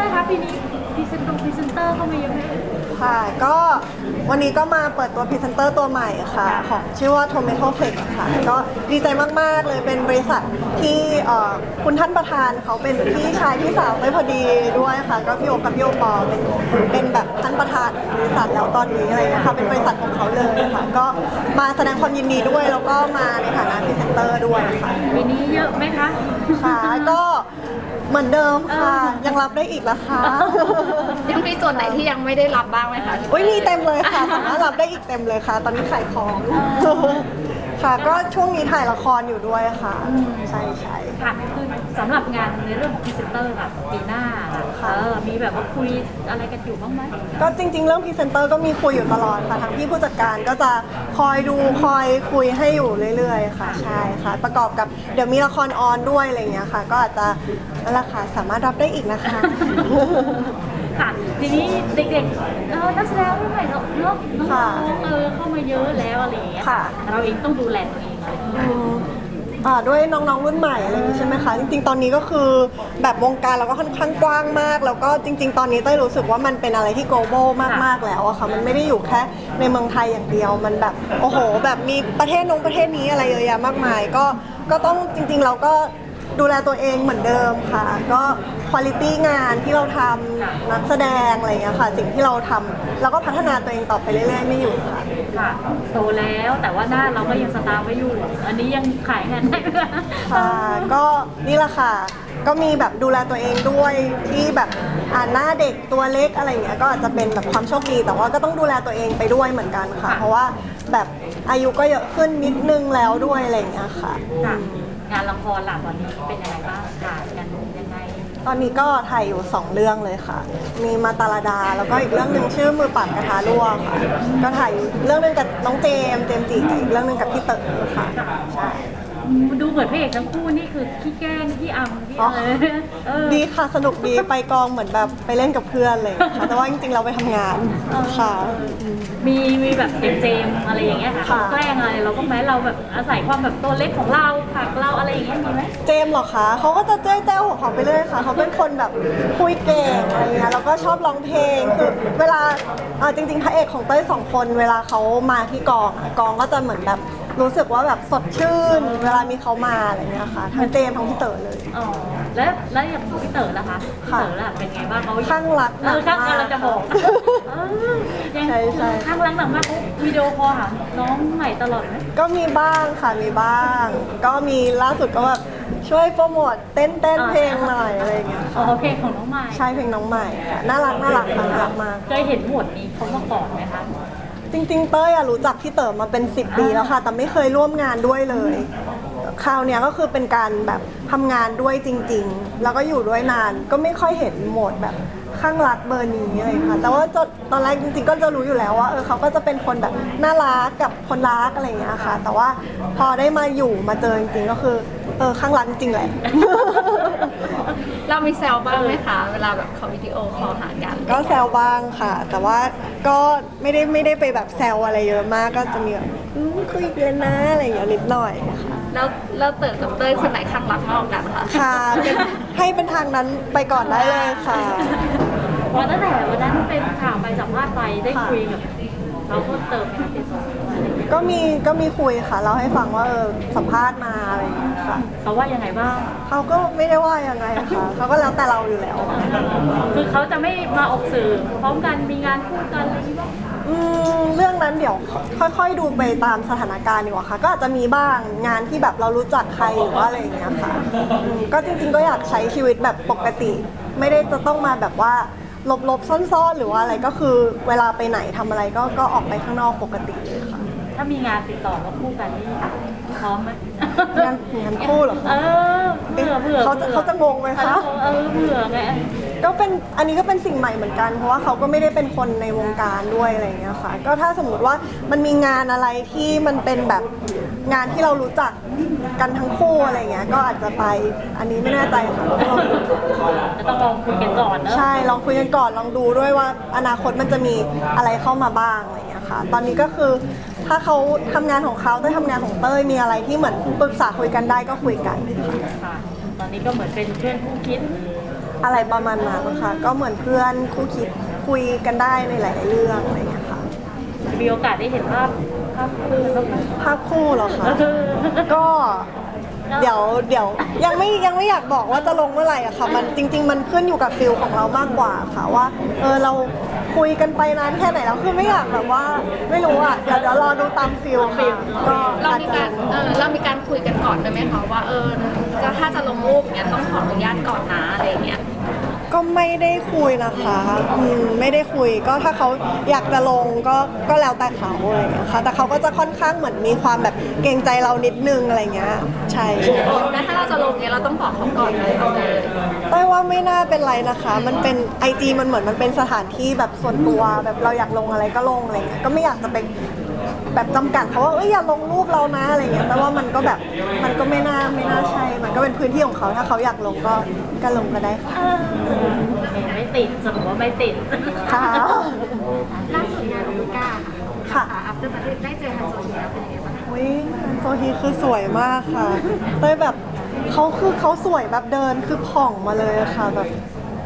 ต้ยคะปีนี้พรีเซนต์พรีเซนเตอร์เข้ามาเยอะไหมค่ะ ก็วันนี้ก็มาเปิดตัวพรีเซนเตอร์ตัวใหม่ค่ะ ของชื่อว่า Tomato Plex ค่ะ ก็ดีใจมาก ๆ เลยเป็นบริษัทที่เอ่อคุณท่านประธานเขาเป็นพี่ชายพี่สาวเต้ยพอดีด้วยค่ะ ก็พี่โอกับพี่โอปอเป็นเป็นแบบท่านประธานบริษัทแล้วตอนนี้อะไรอย่างเงี้ยค่ะเป็นบริษัทของเขาเลยค่ะ ก็มาแสดงความยินดีด้วยแล้วก็มาในฐานะพรีเซนเตอร์ด้วยค่ะ ปีนี้เยอะไหมคะ ค่ะก็ เหมือนเดิมค่ะ ยังรับได้อีกนะคะ ยังมีส่วนไหนที่ยังไม่ได้รับบ้างไหมคะ อุ้ยมีเต็มเลยค่ะ สามารถรับได้อีกเต็มเลยค่ะ ตอนนี้ขายของ ค่ะ ก็ช่วงนี้ถ่ายละครอยู่ด้วยค่ะ ใช่ใช่ ค่ะคือสำหรับงานในเรื่องของพรีเซนเตอร์แบบปีหน้าน่ะค่ะ เออมีแบบว่าคุยอะไรกันอยู่บ้างไหมก็จริง ๆ เรื่องพรีเซนเตอร์ก็มีคุยอยู่ตลอดค่ะทางพี่ผู้จัดการก็จะคอยดูคอยคุยให้อยู่เรื่อย ๆ ค่ะ ใช่ค่ะ ประกอบกับเดี๋ยวมีละครออนด้วยอะไรอย่างเงี้ยค่ะ ก็อาจจะนั่นแหละค่ะสามารถรับได้อีกนะคะ ค่ะทีนี้เด็กๆเออนักแสดงรุ่นใหม่เนอะเนอะน้ค่ะองๆเออเข้ามาเยอะแล้วอะไรอย่างเงี้ยค่ะ เราเองต้องดูแลตัวเองอะไรอย่างเงี้ยอืมอ่าด้วยน้องๆรุ่นใหม่อะไรอย่างนี้ใช่ไหมคะจริงๆ ตอนนี้ก็คือแบบวงการเราก็ค่อนข้างกว้างมาก แล้วก็จริง ๆ ตอนนี้เต้ยรู้สึกว่ามันเป็นอะไรที่ global มากๆแล้วอะค่ะมันไม่ได้อยู่แค่ในเมืองไทยอย่างเดียวมันแบบโอ้โห แบบมีประเทศนงประเทศนี้อะไรเยอะแยะมากมาย ก็ก็ต้องจริงๆเราก็ดูแลตัวเองเหมือนเดิมค่ะ ก็ คุณภาพงานที่เราทำนักแสดงอะไรอย่างเงี้ยค่ะ สิ่งที่เราทำเราก็พัฒนาตัวเองต่อไปเรื่อยๆ ไม่หยุดค่ะ ค่ะ โตแล้วแต่ว่าหน้าเราก็ยังสตาร์ฟไว้อยู่ อันนี้ยังขายงานได้ไหมคะค่ะก็นี่แหละค่ะ ก็มีแบบดูแลตัวเองด้วยที่แบบอ่าหน้าเด็กตัวเล็กอะไรอย่างเงี้ยก็อาจจะเป็นแบบความโชคดี แต่ว่าก็ต้องดูแลตัวเองไปด้วยเหมือนกันค่ะ เพราะว่าแบบอายุก็เยอะขึ้นนิดนึงแล้วด้วยอะไรอย่างเงี้ยค่ะ ค่ะ งานละครหลักตอนนี้เป็นยังไงบ้างถ่ายกันยังไง ตอนนี้ก็ถ่ายอยู่ 2 เรื่องเลยค่ะ มีมาตาลาดา แล้วก็อีกเรื่องหนึ่งชื่อมือปั่นกระทะร่วค่ะ ก็ถ่ายเรื่องหนึงกับน้องเจมส์เจมส์จีกับอีกเรื่องหนึงกับพี่เต๋อค่ะ ใช่ ดูเหมือนพระเอกทั้งคู่นี่คือขี้แกล้งขี้อำขี้อ๋อ อะไรเออดีค่ะสนุกดีไปกองเหมือนแบบไปเล่นกับเพื่อนเลยค่ะแต่ว่าจริงๆเราไปทำงานค่ะ มีมีแบบเจมส์เจมส์อะไรอย่างเงี้ยค่ะค่ะ แกล้งอะไรเราก็ไหมเราแบบอาศัยความแบบตัวเล็กของเราผลักเราอะไรอย่างเงี้ยมีไหมเจมส์เหรอคะเขาก็จะเจ้ยแจ้วของเขาไปเรื่อยค่ะ เขาเป็นคนแบบคุยเก่งอะไรเงี้ยแล้วก็ชอบร้องเพลงคือเวลาอ่าจริงๆพระเอกของเต้ยสองคน เวลาเขามาที่กองอะกองก็จะเหมือนแบบรู้สึกว่าแบบสดชื่น เวลามีเขามาอะไรเงี้ยค่ะทั้งเจมส์ทั้งพี่เต๋อเลย อ๋อแล้วแล้วอย่างพี่เต๋อล่ะคะพี่ค่ะ เต๋อล่ะเป็นไงบ้างเขาข้างรักเออข้างหนักมากเราจะบอก เออยังใช่ใช่ ข้างรักหนักมากเขาวิดีโอคอลหาน้องใหม่ตลอดไหมก็มีบ้างค่ะมีบ้าง ก็มีล่าสุดก็แบบช่วยโปรโมทเต้นเต้นเพลงหน่อยอะไรเงี้ยอ๋อเพลงของน้องใหม่ใช่เพลงน้องใหม่ค่ะน่ารักน่ารักค่ะน่ารักมาก เคยเห็นหมวดนี้เขามาก่อนไหมคะจริงๆ เต้ยอะรู้จักพี่เต๋อมาเป็น 10 ปีแล้วค่ะ แต่ไม่เคยร่วมงานด้วยเลย คราวเนี้ยก็คือเป็นการแบบทำงานด้วยจริง ๆ แล้วก็อยู่ด้วยนานก็ไม่ค่อยเห็นโหมดแบบข้างรักเบอร์นี้อะไรค่ะ แต่ว่าจะตอนแรกจริงๆ ก็จะรู้อยู่แล้วว่าเออเขาก็จะเป็นคนแบบน่ารักกับคนรักอะไรอย่างเงี้ยค่ะ แต่ว่าพอได้มาอยู่มาเจอจริงๆก็คือเออข้างรักจริงแหละ เรามีแซวบ้างไหมคะ เวลาแบบเขาวิดีโอคอลหากันก็แซวบ้างค่ะ แต่ว่าก็ไม่ได้ไม่ได้ไปแบบแซวอะไรเยอะมากก็จะมีแบบอืมคุยกันนะอะไรอย่างเงี้ยนิดหน่อยค่ะ แล้วแล้วเติร์กับเต้ยคนไหนข้างรักมากกว่ากันคะค่ะเป็นให้เป็นทางนั้นไปก่อนได้เลยค่ะพอตั้งแต่วันนั้นเป็นข่าวไปสัมภาษณ์ไปได้ค่ะคุยกับเขาเพิ่มเติมไหมคะติดต่ออะไรอย่างเงี้ยก็มีก็มีคุยค่ะเราให้ฟังว่าเออสัมภาษณ์มาอะไรอย่างเงี้ยค่ะเขาว่ายังไงบ้าง เขาก็ไม่ได้ว่ายังไงค่ะเขาก็แล้วแต่เราอยู่แล้ว คือเขาจะไม่มาออกสื่อพร้อมกันมีงานคู่กันอะไรอย่างนี้บ้าง อืม เรื่องนั้นเดี๋ยวค่อยๆดูไปตามสถานการณ์ดีกว่าค่ะ ก็อาจจะมีบ้างงานที่แบบเรารู้จักใครหรือว่าอะไรอย่างเงี้ยค่ะอืมก็จริงๆก็อยากใช้ชีวิตแบบปกติ ไม่ได้จะต้องมาแบบว่าหลบๆซ่อนๆ หรือว่าอะไรก็คือเวลาไปไหนทำอะไรก็ก็ออกไปข้างนอกปกติเลยค่ะ ถ้ามีงานติดต่อมาคู่กันนี่พร้อมไหมงานงานคู่เหรอเอคะอเบื่อเบื่อเขาจะเขาจะงงไหมคะ เออเบื่อไง ก็เป็นอันนี้ก็เป็นสิ่งใหม่เหมือนกัน เพราะว่าเขาก็ไม่ได้เป็นคนในวงการด้วยอะไรอย่างเงี้ยค่ะ ก็ถ้าสมมติว่ามันมีงานอะไรที่มันเป็นแบบงานที่เรารู้จักกันทั้งคู่อะไรเงี้ยก็อาจจะไปอันนี้ไม่แน่ใจค่ะต้องลองดูจะต้องลองคุยกันก่อนเนอะใช่ลองคุยกันก่อนลองดูด้วยว่าอนาคตมันจะมีอะไรเข้ามาบ้างอะไรเงี้ยค่ะ ตอนนี้ก็คือถ้าเขาทำงานของเขาเต้ยทำงานของเต้ยมีอะไรที่เหมือนปรึกษาคุยกันได้ก็คุยกันค่ะค่ะตอนนี้ก็เหมือนเป็นเพื่อนคู่คิด อะไรประมาณนั้นค่ะก็เหมือนเพื่อนคู่คิดคุยกันได้ในหลาย ๆ เรื่องอะไรอย่างเงี้ยค่ะมีโอกาสได้เห็นภาพภาพคู่บ้างไหมภาพคู่เหรอคะเออก็เดี๋ยวเดี๋ยวยังไม่ยังไม่อยากบอกว่าจะลงเมื่อไหร่อะค่ะ มันจริง ๆ มันขึ้นอยู่กับฟิลของเรามากกว่าค่ะว่าเออเราคุยกันไปนานแค่ไหนแล้วคือไม่อยากแบบว่า ไม่รู้อะเดี๋ยวเดี๋ยวรอดูตามฟิลค่ะก็เราอาจมีจะการเออเรามีการคุยกันก่อนด้วยไหมคะว่าเออจะถ้าจะลงรูปเนี่ยต้องขออนุญาตก่อนนะอะไรเงี้ย ก็ไม่ได้คุยนะคะอืมไม่ได้คุยก็ถ้าเขาอยากจะลงก็ก็แล้วแต่เขาอะไรอย่างเงี้ยค่ะแต่เขาก็จะค่อนข้างเหมือนมีความแบบเกรงใจเรานิดนึงอะไรเงี้ยใช่ใช่ แล้วถ้าเราจะลงเนี่ยเราต้องบอกเขาก่อนเลยเอาเลย เต้ยว่าไม่น่าเป็นไรนะคะ มันเป็นไอจีมันเหมือนมันเป็นสถานที่แบบส่วนตัวแบบเราอยากลงอะไรก็ลงอะไรเงี้ยก็ไม่อยากจะไปแบบจำกัดเขาว่าเอ้ยอย่าลงรูปเรานะอะไรเงี้ยแต่ว่ามันก็แบบมันก็ไม่น่าไม่น่าใช่ มันก็เป็นพื้นที่ของเขาถ้าเขาอยากลงก็ ก็ลงก็ได้ค่ะไม่ติดสมมติว่าไม่ติดค่ะล่าสุดงานของลูก้าค่ะค่ะอัปเดตได้เจอฮันโซชีแล้วเป็นยังไงบ้างอุ้ยฮันโซฮีคือสวยมากค่ะเต้ยแบบเขาคือเขาสวยแบบเดินคือผ่องมาเลยอะค่ะแบบ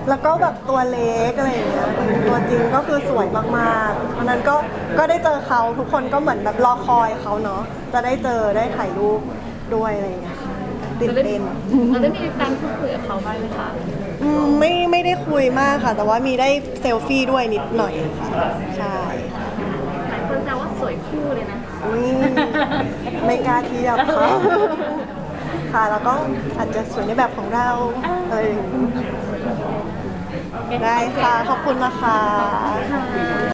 แล้วก็แบบตัวเล็กอะไรอย่างเงี้ยตัวจริงก็คือสวยมากๆวันนั้นก็ก็ได้เจอเขาทุกคนก็เหมือนแบบรอคอยเขาเนาะจะได้เจอได้ถ่ายรูปด้วยอะไรอย่างเงี้ยค่ะ ตื่นเต้น เราได้มีการพูดคุยกับเขาบ้างไหมคะอืมไม่ไม่ได้คุยมากค่ะ แต่ว่ามีได้เซลฟี่ด้วยนิดหน่อยค่ะ ใช่ค่ะหลายคนแซวว่าสวยคู่เลยนะอุ้ยไม่กล้าเทียบค่ะค่ะ แล้วก็อาจจะสวยในแบบของเราเออได้ค่ะ ขอบคุณนะคะ